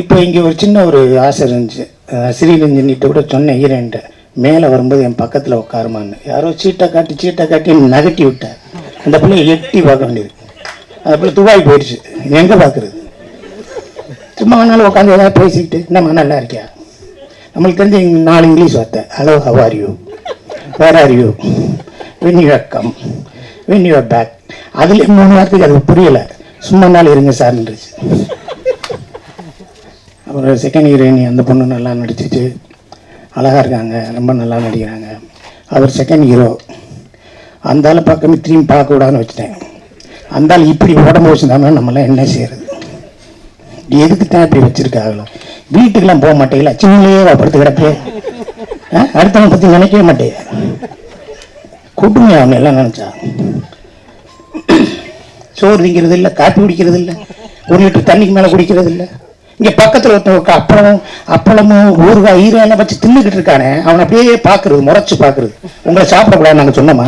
இப்போ இங்கே ஒரு சின்ன ஒரு ஆசை இருந்துச்சு. அஹ் ஸ்ரீரஞ்சனிட்ட கூட சொன்னேன் ஈரன்ட்ட மேலே வரும்போது என் பக்கத்தில் உட்காருமான்னு. யாரோ சீட்டை காட்டி சீட்டை காட்டி நகட்டி விட்டேன் அந்த பிள்ளை எட்டி பார்க்க வேண்டியது. அந்த பிள்ளை துபாய் போயிடுச்சு. எங்கே பார்க்குறது? சும்மா வேணாலும் உட்காந்து ஏதாவது பேசிக்கிட்டு என்னம்மா நல்லா இருக்கியா? நம்மளுக்கு தெரிஞ்சு நாலு இங்கிலீஷ் வார்த்தை. Hello how are you where are you when you come when you back அதில் மூணு வார்த்தைக்கு அது புரியலை. சும்மா நாள் இருங்க சார்ன்றுச்சு அப்புறம் செகண்ட் ஹீரோயினி அந்த பொண்ணு நல்லா நடிச்சிச்சு. அழகாக இருக்காங்க ரொம்ப நல்லா நடிக்கிறாங்க. அவர் செகண்ட் ஹீரோ அந்த ஆளை பார்க்காம திரும்பி பார்க்கக்கூடாதுன்னு வச்சுட்டேன். அந்த ஆள் இப்படி உடம்பு வச்சுருந்தாங்கன்னா நம்மளாம் என்ன செய்யறது? எதுக்கு தான் இப்படி வச்சுருக்காங்களோ? வீட்டுக்கெல்லாம் போக மாட்டேங்களா சின்னலையே படுத்து கிடப்பே ஆ? அடுத்தவங்க பற்றி நினைக்கவே மாட்டேங்க. கூட்டுங்க அவங்க எல்லாம் நினச்சா. சோறு திங்கிறது இல்லை காப்பி குடிக்கிறது இல்லை ஒரு லிட்டர் தண்ணிக்கு மேலே குடிக்கிறது இல்லை இங்கே பக்கத்தில் ஒருத்தவங்க அப்பளமும் அப்பளமும் ஊறுகாய் ஈரெல்லாம் வச்சு தின்னுக்கிட்டு இருக்கானே. அவனை அப்படியே பார்க்குறது முறைச்சு பார்க்குறது. உங்களை சாப்பிடக்கூடாது நாங்கள் சொன்னோமா?